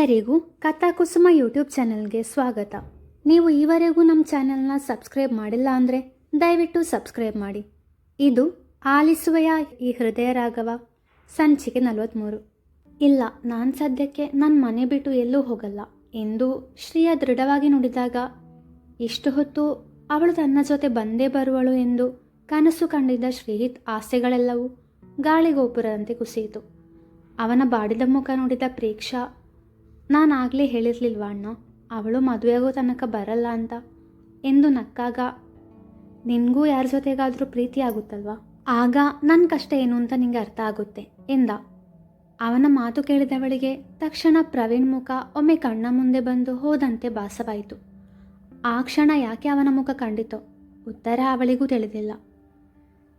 ಎಲ್ಲರಿಗೂ ಕಥಾ ಕುಸುಮ ಯೂಟ್ಯೂಬ್ ಚಾನಲ್ಗೆ ಸ್ವಾಗತ. ನೀವು ಈವರೆಗೂ ನಮ್ಮ ಚಾನೆಲ್ನ ಸಬ್ಸ್ಕ್ರೈಬ್ ಮಾಡಿಲ್ಲ ಅಂದರೆ ದಯವಿಟ್ಟು ಸಬ್ಸ್ಕ್ರೈಬ್ ಮಾಡಿ. ಇದು ಆಲಿಸುವೆಯ ಈ ಹೃದಯ ರಾಘವ, ಸಂಚಿಕೆ ನಲವತ್ತ್ಮೂರು ಇಲ್ಲ, ನಾನು ಸದ್ಯಕ್ಕೆ ನನ್ನ ಮನೆ ಬಿಟ್ಟು ಎಲ್ಲೂ ಹೋಗಲ್ಲ. ಎಂದು ಶ್ರೀಯ ದೃಢವಾಗಿ ನುಡಿದಾಗ, ಇಷ್ಟು ಹೊತ್ತು ಅವಳು ತನ್ನ ಜೊತೆ ಬಂದೇ ಬರುವಳು ಎಂದು ಕನಸು ಕಂಡಿದ್ದ ಶ್ರೀಹಿತ್ ಆಸೆಗಳೆಲ್ಲವೂ ಗಾಳಿಗೋಪುರದಂತೆ ಕುಸಿಯಿತು. ಅವನ ಬಾಡಿದ ಮುಖ ನೋಡಿದ ಪ್ರೇಕ್ಷಾ ನಾನಾಗಲೇ ಹೇಳಿರ್ಲಿಲ್ವ ಅಣ್ಣ? ಅವಳು ಮದುವೆಯಾಗೋ ತನಕ ಬರಲ್ಲ ಅಂತ. ಎಂದು ನಕ್ಕಾಗ, ನಿನಗೂ ಯಾರ ಜೊತೆಗಾದರೂ ಪ್ರೀತಿ ಆಗುತ್ತಲ್ವಾ? ಆಗ ನನ್ನ ಕಷ್ಟ ಏನು ಅಂತ ನಿಂಗೆ ಅರ್ಥ ಆಗುತ್ತೆ, ಎಂದ. ಅವನ ಮಾತು ಕೇಳಿದವಳಿಗೆ ತಕ್ಷಣ ಪ್ರವೀಣ್ ಮುಖ ಒಮ್ಮೆ ಕಣ್ಣ ಮುಂದೆ ಬಂದು ಹೋದಂತೆ ಭಾಸವಾಯಿತು. ಆ ಕ್ಷಣ ಯಾಕೆ ಅವನ ಮುಖ ಕಂಡಿತೋ? ಉತ್ತರ ಅವಳಿಗೂ ತಿಳಿದಿಲ್ಲ.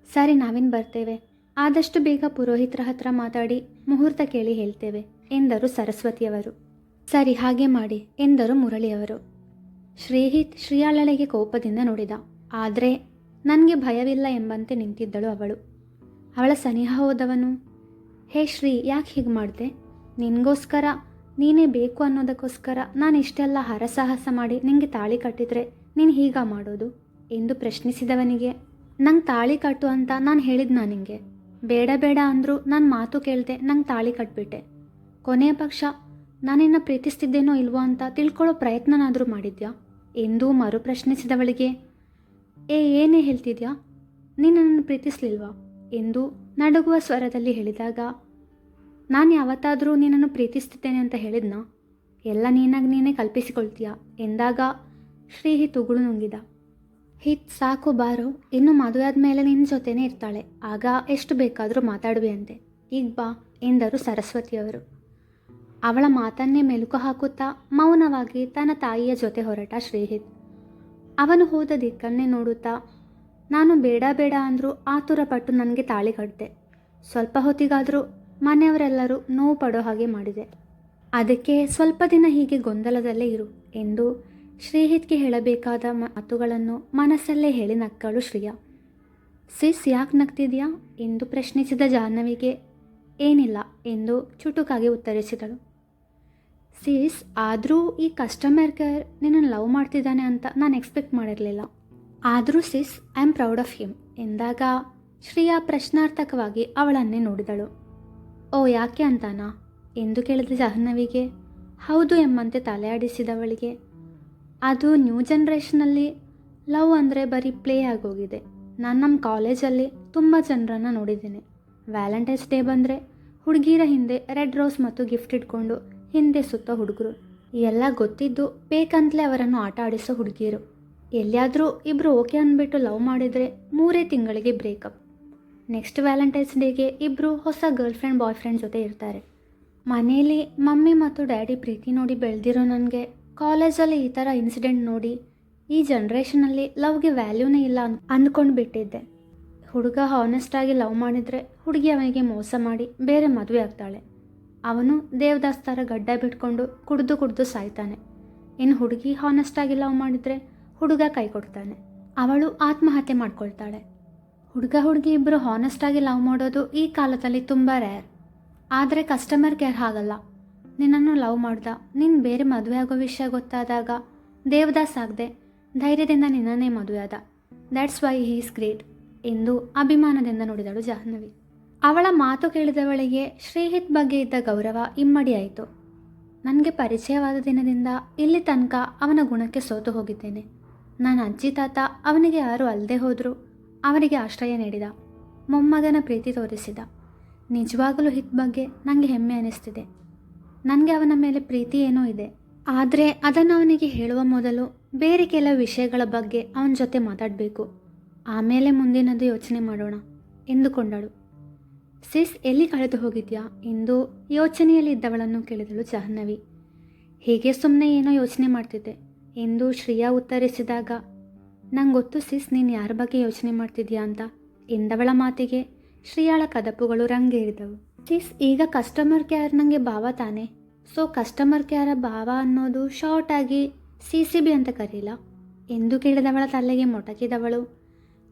ಸರಿ, ನಾವೇನು ಬರ್ತೇವೆ. ಆದಷ್ಟು ಬೇಗ ಪುರೋಹಿತರ ಹತ್ರ ಮಾತಾಡಿ ಮುಹೂರ್ತ ಕೇಳಿ ಹೇಳ್ತೇವೆ, ಎಂದರು ಸರಸ್ವತಿಯವರು. ಸರಿ, ಹಾಗೆ ಮಾಡಿ, ಎಂದರು ಮುರಳಿಯವರು. ಶ್ರೀಹಿತ್ ಶ್ರೀಯಾಳಳಿಗೆ ಕೋಪದಿಂದ ನೋಡಿದ. ಆದರೆ, ನನಗೆ ಭಯವಿಲ್ಲ ಎಂಬಂತೆ ನಿಂತಿದ್ದಳು ಅವಳು. ಅವಳ ಸನಿಹ ಹೋದವನು? ಹೇ ಶ್ರೀ, ಯಾಕೆ ಹೀಗೆ ಮಾಡಿದೆ? ನಿನಗೋಸ್ಕರ, ನೀನೇ ಬೇಕು ಅನ್ನೋದಕ್ಕೋಸ್ಕರ ನಾನು ಇಷ್ಟೆಲ್ಲ ಹರಸಾಹಸ ಮಾಡಿ ನಿನಗೆ ತಾಳಿ ಕಟ್ಟಿದ್ರೆ ನೀನು ಹೀಗ ಮಾಡೋದು? ಎಂದು ಪ್ರಶ್ನಿಸಿದವನಿಗೆ, ನಂಗೆ ತಾಳಿ ಕಟ್ಟು ಅಂತ ನಾನು ಹೇಳಿದ್ನ ನಿನಗೆ ಬೇಡ ಬೇಡ ಅಂದರೂ ನಾನು ಮಾತು ಕೇಳಿದೆ ನಂಗೆ ತಾಳಿ ಕಟ್ಬಿಟ್ಟೆ. ಕೊನೆಯ ಪಕ್ಷ ನಾನಿನ್ನ ಪ್ರೀತಿಸ್ತಿದ್ದೇನೋ ಇಲ್ವೋ ಅಂತ ತಿಳ್ಕೊಳ್ಳೋ ಪ್ರಯತ್ನನಾದರೂ ಮಾಡಿದ್ಯಾ? ಎಂದೂ ಮರು ಪ್ರಶ್ನಿಸಿದವಳಿಗೆ, ಏ, ಏನೇ ಹೇಳ್ತಿದ್ಯಾ? ನೀನು ನನ್ನನ್ನು ಪ್ರೀತಿಸ್ಲಿಲ್ವಾ? ಎಂದು ನಡುಗುವ ಸ್ವರದಲ್ಲಿ ಹೇಳಿದಾಗ, ನಾನು ಯಾವತ್ತಾದರೂ ನಿನ್ನನ್ನು ಪ್ರೀತಿಸ್ತಿದ್ದೇನೆ ಅಂತ ಹೇಳಿದ್ನಾ? ಎಲ್ಲ ನೀನಾಗಿ ನೀನೇ ಕಲ್ಪಿಸಿಕೊಳ್ತೀಯ? ಎಂದಾಗ ಶ್ರೀಹಿ ಉಗುಳು ನುಂಗಿದ. ಹಿತ್, ಸಾಕು, ಬಾರು. ಇನ್ನು ಮದುವೆ ಆದಮೇಲೆ ನಿನ್ನ ಜೊತೆನೇ ಇರ್ತಾಳೆ. ಆಗ ಎಷ್ಟು ಬೇಕಾದರೂ ಮಾತಾಡುವೆ ಅಂತೆ. ಈಗ ಬಾ, ಎಂದರು ಸರಸ್ವತಿಯವರು. ಅವಳ ಮಾತನ್ನೇ ಮೆಲುಕು ಹಾಕುತ್ತಾ ಮೌನವಾಗಿ ತನ್ನ ತಾಯಿಯ ಜೊತೆ ಹೊರಟ ಶ್ರೀಹಿತ್. ಅವನು ಹೋದ ದಿಕ್ಕನ್ನೇ ನೋಡುತ್ತಾ, ನಾನು ಬೇಡ ಬೇಡ ಅಂದರೂ ಆತುರಪಟ್ಟು ನನಗೆ ತಾಳಿ ಕಟ್ಟಿದೆ ಸ್ವಲ್ಪ ಹೊತ್ತಿಗಾದರೂ ಮನೆಯವರೆಲ್ಲರೂ ನೋವು ಪಡೋ ಹಾಗೆ ಮಾಡಿದೆ. ಅದಕ್ಕೆ ಸ್ವಲ್ಪ ದಿನ ಹೀಗೆ ಗೊಂದಲದಲ್ಲೇ ಇರು ಎಂದು ಶ್ರೀಹಿತ್ಗೆ ಹೇಳಬೇಕಾದ ಮಾತುಗಳನ್ನು ಮನಸ್ಸಲ್ಲೇ ಹೇಳಿ ನಕ್ಕಳು ಶ್ರೀಯಾ. ಸಿಸ್, ಯಾಕೆ ನಗ್ತಿದ್ಯಾ? ಎಂದು ಪ್ರಶ್ನಿಸಿದ ಜಾಹ್ನವಿಗೆ, ಏನಿಲ್ಲ ಎಂದು ಚುಟುಕಾಗಿ ಉತ್ತರಿಸಿದಳು. ಸಿಸ್ ಆದರೂ ಈ ಕಸ್ಟಮರ್ ಕೇರ್ ನಿನ್ನನ್ನು ಲವ್ ಮಾಡ್ತಿದ್ದಾನೆ ಅಂತ ನಾನು ಎಕ್ಸ್ಪೆಕ್ಟ್ ಮಾಡಿರಲಿಲ್ಲ. ಆದರೂ sis I am proud of him ಎಂದಾಗ ಶ್ರೀಯಾ ಪ್ರಶ್ನಾರ್ಥಕವಾಗಿ ಅವಳನ್ನೇ ನೋಡಿದಳು. ಓ, ಯಾಕೆ ಅಂತಾನಾ? ಎಂದು ಕೇಳಿದ ಜಾಹ್ನವಿಗೆ ಹೌದು ಎಂಬಂತೆ ತಲೆ ಆಡಿಸಿದವಳಿಗೆ. ಅದು ನ್ಯೂ ಜನ್ರೇಷನಲ್ಲಿ ಲವ್ ಅಂದರೆ ಬರೀ ಪ್ಲೇ ಆಗೋಗಿದೆ. ನಾನು ನಮ್ಮ ಕಾಲೇಜಲ್ಲಿ ತುಂಬ ಜನರನ್ನು ನೋಡಿದ್ದೀನಿ. ವ್ಯಾಲೆಂಟೈನ್ಸ್ ಡೇ ಬಂದರೆ ಹುಡುಗಿರ ಹಿಂದೆ ರೆಡ್ ರೋಸ್ ಮತ್ತು ಗಿಫ್ಟ್ ಇಟ್ಕೊಂಡು ಹಿಂದೆ ಸುತ್ತ ಹುಡುಗರು. ಎಲ್ಲ ಗೊತ್ತಿದ್ದು ಬೇಕಂತಲೇ ಅವರನ್ನು ಆಟ ಆಡಿಸೋ ಹುಡುಗಿಯರು. ಎಲ್ಲಿಯಾದರೂ ಇಬ್ಬರು ಓಕೆ ಅಂದ್ಬಿಟ್ಟು ಲವ್ ಮಾಡಿದರೆ ಮೂರೇ ತಿಂಗಳಿಗೆ ಬ್ರೇಕಪ್. ನೆಕ್ಸ್ಟ್ ವ್ಯಾಲೆಂಟೈನ್ಸ್ ಡೇಗೆ ಇಬ್ಬರು ಹೊಸ ಗರ್ಲ್ ಫ್ರೆಂಡ್ ಬಾಯ್ ಫ್ರೆಂಡ್ ಜೊತೆ ಇರ್ತಾರೆ. ಮನೇಲಿ ಮಮ್ಮಿ ಮತ್ತು ಡ್ಯಾಡಿ ಪ್ರೀತಿ ನೋಡಿ ಬೆಳೆದಿರೋ ನನಗೆ ಕಾಲೇಜಲ್ಲಿ ಈ ಥರ ಇನ್ಸಿಡೆಂಟ್ ನೋಡಿ ಈ ಜನ್ರೇಷನಲ್ಲಿ ಲವ್ಗೆ ವ್ಯಾಲ್ಯೂನೇ ಇಲ್ಲ ಅನ್ ಅಂದ್ಕೊಂಡು ಬಿಟ್ಟಿದ್ದೆ. ಹುಡುಗ ಹಾನೆಸ್ಟಾಗಿ ಲವ್ ಮಾಡಿದರೆ ಹುಡುಗಿ ಅವನಿಗೆ ಮೋಸ ಮಾಡಿ ಬೇರೆ ಮದುವೆ ಆಗ್ತಾಳೆ. ಅವನು ದೇವದಾಸ್ ಥರ ಗಡ್ಡ ಬಿಟ್ಕೊಂಡು ಕುಡಿದು ಕುಡಿದು ಸಾಯ್ತಾನೆ. ಇನ್ನು ಹುಡುಗಿ ಹಾನೆಸ್ಟಾಗಿ ಲವ್ ಮಾಡಿದರೆ ಹುಡುಗ ಕೈ ಕೊಡ್ತಾನೆ. ಅವಳು ಆತ್ಮಹತ್ಯೆ ಮಾಡ್ಕೊಳ್ತಾಳೆ. ಹುಡುಗ ಹುಡುಗಿ ಇಬ್ಬರು ಹಾನೆಸ್ಟಾಗಿ ಲವ್ ಮಾಡೋದು ಈ ಕಾಲದಲ್ಲಿ ತುಂಬ ರೇರ್ ಆದರೆ ಕಸ್ಟಮರ್ ಕೇರ್ ಹಾಗಲ್ಲ. ನಿನ್ನನ್ನು ಲವ್ ಮಾಡ್ದ, ನೀನು ಬೇರೆ ಮದುವೆ ಆಗೋ ವಿಷಯ ಗೊತ್ತಾದಾಗ ದೇವದಾಸ್ ಆಗದೆ ಧೈರ್ಯದಿಂದ ನಿನ್ನನ್ನೇ ಮದುವೆ ಆದ. ದ್ಯಾಟ್ಸ್ ವೈ ಹೀಸ್ ಗ್ರೇಟ್ ಎಂದು ಅಭಿಮಾನದಿಂದ ನುಡಿದಳು ಜಾಹ್ನವಿ. ಅವಳ ಮಾತು ಕೇಳಿದವಳಿಗೆ ಶ್ರೀಹಿತ್ ಬಗ್ಗೆ ಇದ್ದ ಗೌರವ ಇಮ್ಮಡಿಯಾಯಿತು ನನಗೆ ಪರಿಚಯವಾದ ದಿನದಿಂದ ಇಲ್ಲಿ ತನಕ ಅವನ ಗುಣಕ್ಕೆ ಸೋತು ಹೋಗಿದ್ದೇನೆ. ನನ್ನ ಅಜ್ಜಿ ತಾತ ಅವನಿಗೆ ಯಾರು ಅಲ್ಲದೆ ಹೋದರೂ. ಅವರಿಗೆ ಆಶ್ರಯ ನೀಡಿದ. ಮೊಮ್ಮಗನ ಪ್ರೀತಿ ತೋರಿಸಿದ. ನಿಜವಾಗಲೂ ಹಿತ್ ಬಗ್ಗೆ ನನಗೆ ಹೆಮ್ಮೆ ಅನಿಸ್ತಿದೆ. ನನಗೆ ಅವನ ಮೇಲೆ ಪ್ರೀತಿ ಏನೋ ಇದೆ. ಆದರೆ ಅದನ್ನು ಅವನಿಗೆ ಹೇಳುವ ಮೊದಲು ಬೇರೆ ಕೆಲವು ವಿಷಯಗಳ ಬಗ್ಗೆ ಅವನ ಜೊತೆ ಮಾತಾಡಬೇಕು. ಆಮೇಲೆ ಮುಂದಿನದು ಯೋಚನೆ ಮಾಡೋಣ ಎಂದುಕೊಂಡಳು. ಸಿಸ್, ಎಲ್ಲಿ ಕಳೆದು ಹೋಗಿದ್ಯಾ? ಎಂದು ಯೋಚನೆಯಲ್ಲಿದ್ದವಳನ್ನು ಕೇಳಿದಳು ಜಾಹ್ನವಿ. ಹೀಗೆ ಸುಮ್ಮನೆ ಏನೋ ಯೋಚನೆ ಮಾಡ್ತಿದ್ದೆ? ಎಂದು ಶ್ರೇಯಾ ಉತ್ತರಿಸಿದಾಗ ನಂಗೆ ಗೊತ್ತು ಸಿಸ್, ನೀನು ಯಾರ ಬಗ್ಗೆ ಯೋಚನೆ ಮಾಡ್ತಿದ್ಯಾ ಅಂತ ಎಂದವಳ ಮಾತಿಗೆ ಶ್ರೀಯಾಳ ಕದಪುಗಳು ರಂಗೇರಿದವು. ಸಿಸ್, ಈಗ ಕಸ್ಟಮರ್ ಕೇರ್ ನನಗೆ ಭಾವ ತಾನೆ? ಸೊ ಕಸ್ಟಮರ್ ಕೇರ ಭಾವ ಅನ್ನೋದು ಶಾರ್ಟ್ ಆಗಿ ಸಿ ಸಿ ಬಿ ಅಂತ ಕರೀಲ? ಎಂದು ಕೇಳಿದವಳ ತಲೆಗೆ ಮೊಟಕಿದವಳು.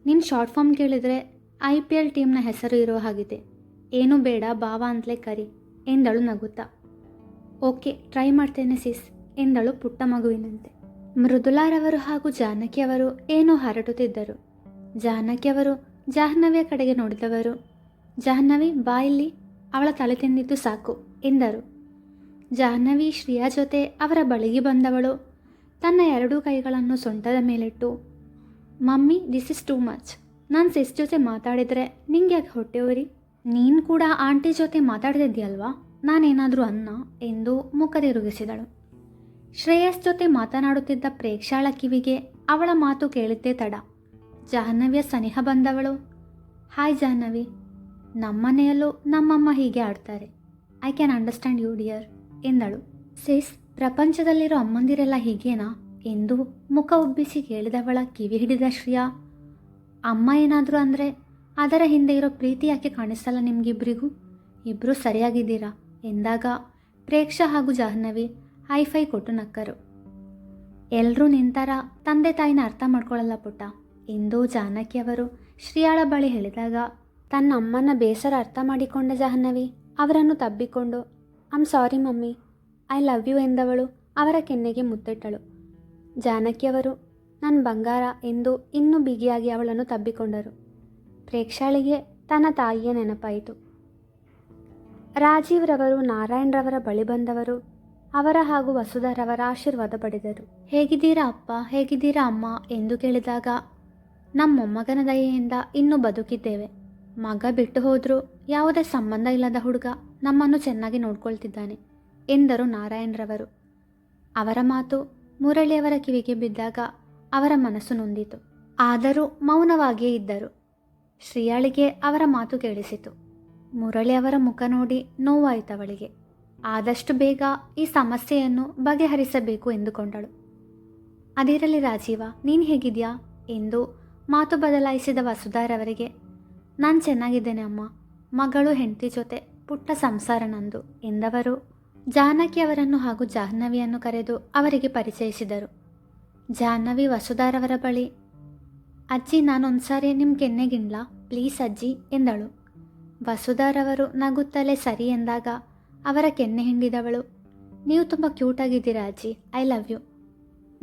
ನಿನ್ನ ಶಾರ್ಟ್ ಫಾರ್ಮ್ ಕೇಳಿದರೆ ಐ ಪಿ ಎಲ್ ಟೀಮ್ನ ಹೆಸರು ಇರೋ ಹಾಗಿದೆ. ಏನು ಬೇಡ ಭಾವ ಅಂತಲೇ ಕರಿ, ಎಂದಳು ನಗುತ್ತಾ. ಓಕೆ, ಟ್ರೈ ಮಾಡ್ತೇನೆ ಸಿಸ್, ಎಂದಳು ಪುಟ್ಟ ಮಗುವಿನಂತೆ. ಮೃದುಲಾರವರು ಹಾಗೂ ಜಾನಕಿಯವರು ಏನೋ ಹರಡುತ್ತಿದ್ದರು ಜಾನಕಿಯವರು ಜಾಹ್ನವಿಯ ಕಡೆಗೆ ನೋಡಿದವರು. ಜಾಹ್ನವಿ ಬಾಯಲ್ಲಿ ಅವಳ ತಲೆ ತಿಂದಿದ್ದು ಸಾಕು, ಎಂದರು. ಜಾಹ್ನವಿ, ಶ್ರಿಯಾ ಜೊತೆ ಅವರ ಬಳಿಗೆ ಬಂದವಳು. ತನ್ನ ಎರಡೂ ಕೈಗಳನ್ನು ಸೊಂಟದ ಮೇಲಿಟ್ಟು, mummy this is too much ನಾನು ಸಿಸ್ ಜೊತೆ ಮಾತಾಡಿದರೆ ನಿಂಗೆ ಯಾಕೆ ಹೊಟ್ಟೆ ನೀನು ಕೂಡ ಆಂಟಿ ಜೊತೆ ಮಾತಾಡ್ತಿದ್ದೀಯಲ್ವಾ? ನಾನೇನಾದರೂ ಅನ್ನ ಎಂದು ಮುಖ ತಿರುಗಿಸಿದಳು. ಶ್ರೇಯಸ್ ಜೊತೆ ಮಾತನಾಡುತ್ತಿದ್ದ ಪ್ರೇಕ್ಷಾಳ ಕಿವಿಗೆ ಅವಳ ಮಾತು ಕೇಳಿದ್ದೇ ತಡ. ಜಾಹ್ನವಿಯ ಸನಿಹ ಬಂದವಳು. ಹಾಯ್ ಜಾಹ್ನವಿ. ನಮ್ಮನೆಯಲ್ಲೂ ನಮ್ಮಮ್ಮ ಹೀಗೆ ಆಡ್ತಾರೆ. I can understand you dear ಎಂದಳು. ಸಿಸ್, ಪ್ರಪಂಚದಲ್ಲಿರೋ ಅಮ್ಮಂದಿರೆಲ್ಲ ಹೀಗೇನಾ? ಎಂದು ಮುಖ ಉಬ್ಬಿಸಿ ಕೇಳಿದವಳ ಕಿವಿ ಹಿಡಿದ ಶ್ರೇಯಾ. ಅಮ್ಮ ಏನಾದರೂ ಅಂದರೆ ಅದರ ಹಿಂದೆ ಇರೋ ಪ್ರೀತಿ ಯಾಕೆ ಕಾಣಿಸಲ್ಲ ನಿಮಗಿಬ್ಬರಿಗೂ ಇಬ್ಬರೂ ಸರಿಯಾಗಿದ್ದೀರಾ? ಎಂದಾಗ ಪ್ರೇಕ್ಷ ಹಾಗೂ ಜಾಹ್ನವಿ ಹೈಫೈ ಕೊಟ್ಟು ನಕ್ಕರು. ಎಲ್ಲರೂ ನಿಂತಾರ ತಂದೆ ತಾಯಿನ ಅರ್ಥ ಮಾಡ್ಕೊಳ್ಳಲ್ಲ ಪುಟ್ಟ. ಎಂದು ಜಾನಕಿ ಅವರು ಶ್ರೀಯಾಳ ಬಳಿ ಹೇಳಿದಾಗ, ತನ್ನ ಅಮ್ಮನ ಬೇಸರ ಅರ್ಥ ಮಾಡಿಕೊಂಡ ಜಾಹ್ನವಿ. ಅವರನ್ನು ತಬ್ಬಿಕೊಂಡು I'm sorry mummy. I love you ಎಂದವಳು ಅವರ ಕೆನ್ನೆಗೆ ಮುತ್ತಿಟ್ಟಳು. ಜಾನಕಿಯವರು ನನ್ನ ಬಂಗಾರ ಎಂದು ಇನ್ನೂ ಬಿಗಿಯಾಗಿ ಅವಳನ್ನು ತಬ್ಬಿಕೊಂಡರು. ಪ್ರೇಕ್ಷಾಳಿಗೆ ತನ್ನ ತಾಯಿಯ ನೆನಪಾಯಿತು. ರಾಜೀವ್ರವರು ನಾರಾಯಣ್ರವರ ಬಳಿ ಬಂದವರು, ಅವರ ಹಾಗೂ ವಸುಧರವರ ಆಶೀರ್ವಾದ ಪಡೆದರು. ಹೇಗಿದ್ದೀರಾ ಅಪ್ಪ? ಹೇಗಿದ್ದೀರಾ ಅಮ್ಮ? ಎಂದು ಕೇಳಿದಾಗ, ನಮ್ಮ ಮೊಮ್ಮಗನ ದಯೆಯಿಂದ ಇನ್ನೂ ಬದುಕಿದ್ದೇವೆ. ಮಗ ಬಿಟ್ಟು ಹೋದರೂ ಯಾವುದೇ ಸಂಬಂಧ ಇಲ್ಲದ ಹುಡುಗ ನಮ್ಮನ್ನು ಚೆನ್ನಾಗಿ ನೋಡ್ಕೊಳ್ತಿದ್ದಾನೆ, ಎಂದರು ನಾರಾಯಣ್ರವರು ಅವರ ಮಾತು ಮುರಳಿಯವರ ಕಿವಿಗೆ ಬಿದ್ದಾಗ ಅವರ ಮನಸ್ಸು ನೊಂದಿತು. ಆದರೂ ಮೌನವಾಗಿಯೇ ಇದ್ದರು. ಶ್ರೀಯಾಳಿಗೆ ಅವರ ಮಾತು ಕೇಳಿಸಿತು. ಮುರಳಿ ಅವರ ಮುಖ ನೋಡಿ ನೋವಾಯಿತು ಅವಳಿಗೆ. ಆದಷ್ಟು ಬೇಗ ಈ ಸಮಸ್ಯೆಯನ್ನು ಬಗೆಹರಿಸಬೇಕು ಎಂದುಕೊಂಡಳು. ಅದಿರಲಿ ರಾಜೀವ, ನೀನು ಹೇಗಿದ್ಯಾ? ಎಂದು ಮಾತು ಬದಲಾಯಿಸಿದ ವಸುಧಾರವರಿಗೆ ನಾನು ಚೆನ್ನಾಗಿದ್ದೇನೆ ಅಮ್ಮ. ಮಗಳು ಹೆಂಡತಿ ಜೊತೆ ಪುಟ್ಟ ಸಂಸಾರ ನಂದು ಎಂದವರು ಜಾನಕಿ ಅವರನ್ನು ಹಾಗೂ ಜಾಹ್ನವಿಯನ್ನು ಕರೆದು ಅವರಿಗೆ ಪರಿಚಯಿಸಿದರು. ಜಾಹ್ನವಿ ವಸುಧಾರವರ ಬಳಿ ಅಜ್ಜಿ ನಾನು ನಾನೊಂದ್ಸಾರಿ ನಿಮ್ಮ ಕೆನ್ನೆಗಿನ್ಲ ಪ್ಲೀಸ್ ಅಜ್ಜಿ, ಎಂದಳು. ವಸುಧಾರವರು ನಗುತ್ತಲೇ ಸರಿ ಎಂದಾಗ ಅವರ ಕೆನ್ನೆ ಹಿಂಡಿದವಳು. ನೀವು ತುಂಬ ಕ್ಯೂಟಾಗಿದ್ದೀರಾ ಅಜ್ಜಿ? I love you.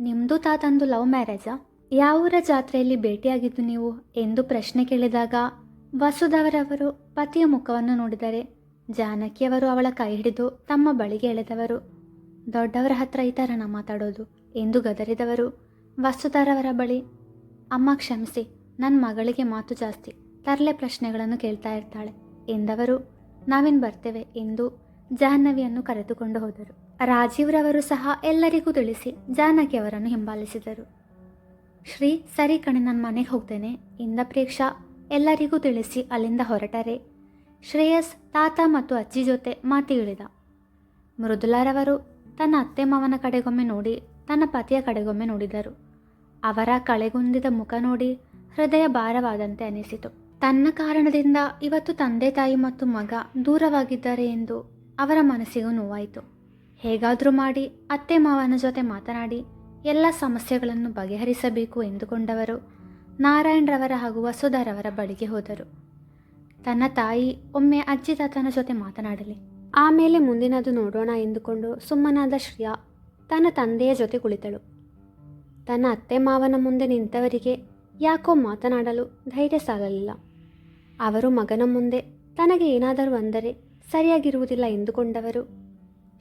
ನಿಮ್ಮದು ತಾತಂದು ಲವ್ ಮ್ಯಾರೇಜಾ? ಯಾವೂರ ಜಾತ್ರೆಯಲ್ಲಿ ಭೇಟಿಯಾಗಿದ್ದು ನೀವು? ಎಂದು ಪ್ರಶ್ನೆ ಕೇಳಿದಾಗ ವಸುಧವರವರು ಪತಿಯ ಮುಖವನ್ನು ನೋಡಿದರೆ ಜಾನಕಿಯವರು ಅವಳ ಕೈ ಹಿಡಿದು ತಮ್ಮ ಬಳಿಗೆ ಎಳೆದವರು. ದೊಡ್ಡವರ ಹತ್ರ ಈ ಥರನ ಮಾತಾಡೋದು ಎಂದು ಗದರಿದವರು. ವಸುಧರವರ ಬಳಿ ಅಮ್ಮ ಕ್ಷಮಿಸಿ ನನ್ನ ಮಗಳಿಗೆ ಮಾತು ಜಾಸ್ತಿ, ತರಲೆ ಪ್ರಶ್ನೆಗಳನ್ನು ಕೇಳ್ತಾ ಇರ್ತಾಳೆ. ಎಂದವರು, ನಾವಿನ್ ಬರ್ತೇವೆ ಎಂದು ಜಾಹ್ನವಿಯನ್ನು ಕರೆದುಕೊಂಡು ಹೋದರು. ರಾಜೀವ್ರವರು ಸಹ ಎಲ್ಲರಿಗೂ ತಿಳಿಸಿ ಜಾನಕಿ ಅವರನ್ನು ಹಿಂಬಾಲಿಸಿದರು. ಶ್ರೀ, ಸರಿ ಕಣೆ ನನ್ನ ಮನೆಗೆ ಹೋಗ್ತೇನೆ, ಇಂದ ಪ್ರೇಕ್ಷಾ, ಎಲ್ಲರಿಗೂ ತಿಳಿಸಿ ಅಲ್ಲಿಂದ ಹೊರಟರೆ. ಶ್ರೇಯಸ್, ತಾತ ಮತ್ತು ಅಜ್ಜಿ ಜೊತೆ ಮಾತಿ ಇಳಿದ. ಮೃದುಲಾರವರು ತನ್ನ ಅತ್ತೆ ಮಾವನ ಕಡೆಗೊಮ್ಮೆ ನೋಡಿ, ತನ್ನ ಪತಿಯ ಕಡೆಗೊಮ್ಮೆ ನೋಡಿದರು. ಅವರ ಕಳೆಗುಂದಿದ ಮುಖ ನೋಡಿ ಹೃದಯ ಭಾರವಾದಂತೆ ಅನಿಸಿತು. ತನ್ನ ಕಾರಣದಿಂದ ಇವತ್ತು ತಂದೆ ತಾಯಿ ಮತ್ತು ಮಗ ದೂರವಾಗಿದ್ದಾರೆ ಎಂದು ಅವರ ಮನಸ್ಸಿಗೂ ನೋವಾಯಿತು. ಹೇಗಾದರೂ ಮಾಡಿ ಅತ್ತೆ ಮಾವನ ಜೊತೆ ಮಾತನಾಡಿ ಎಲ್ಲ ಸಮಸ್ಯೆಗಳನ್ನು ಬಗೆಹರಿಸಬೇಕು ಎಂದುಕೊಂಡವರು ನಾರಾಯಣರವರ ಹಾಗೂ ವಸುಧರವರ ಬಳಿಗೆ ಹೋದರು. ತನ್ನ ತಾಯಿ ಒಮ್ಮೆ ಅಜ್ಜಿ ತಾತನ ಜೊತೆ ಮಾತನಾಡಲಿ. ಆಮೇಲೆ ಮುಂದಿನದು ನೋಡೋಣ ಎಂದುಕೊಂಡು ಸುಮ್ಮನಾದ ಶ್ರಿಯಾ ತನ್ನ ತಂದೆಯ ಜೊತೆ ಕುಳಿತಳು. ತನ್ನ ಅತ್ತೆ ಮಾವನ ಮುಂದೆ ನಿಂತವರಿಗೆ ಯಾಕೋ ಮಾತನಾಡಲು ಧೈರ್ಯ ಸಾಗಲಿಲ್ಲ. ಅವರು ಮಗನ ಮುಂದೆ ತನಗೆ ಏನಾದರೂ ಅಂದರೆ ಸರಿಯಾಗಿರುವುದಿಲ್ಲ ಎಂದುಕೊಂಡವರು.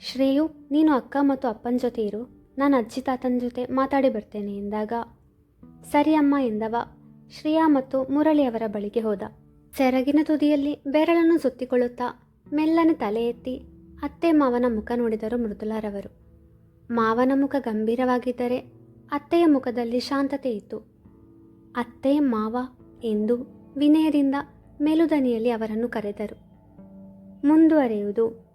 ಶ್ರೇಯು, ನೀನು ಅಕ್ಕ ಮತ್ತು ಅಪ್ಪನ ಜೊತೆ ಇರು, ನಾನು ಅಜ್ಜಿ ತಾತನ ಜೊತೆ ಮಾತಾಡಿ ಬರ್ತೇನೆ ಎಂದಾಗ, ಸರಿ ಅಮ್ಮ ಎಂದವ ಶ್ರೇಯಾ ಮತ್ತು ಮುರಳಿಯವರ ಬಳಿಗೆ ಹೋದ. ಸೆರಗಿನ ತುದಿಯಲ್ಲಿ ಬೆರಳನ್ನು ಸುತ್ತಿಕೊಳ್ಳುತ್ತಾ ಮೆಲ್ಲನೆ ತಲೆ ಎತ್ತಿ ಅತ್ತೆ ಮಾವನ ಮುಖ ನೋಡಿದರು ಮೃದುಲಾರವರು. ಮಾವನ ಮುಖ ಗಂಭೀರವಾಗಿದ್ದರೆ ಅತ್ತೆಯ ಮುಖದಲ್ಲಿ ಶಾಂತತೆ ಇತ್ತು. ಅತ್ತೆ ಮಾವ ಎಂದು ವಿನಯದಿಂದ ಮೆಲುದನಿಯಲ್ಲಿ ಅವರನ್ನು ಕರೆದರು. ಮುಂದುವರೆಯುವುದು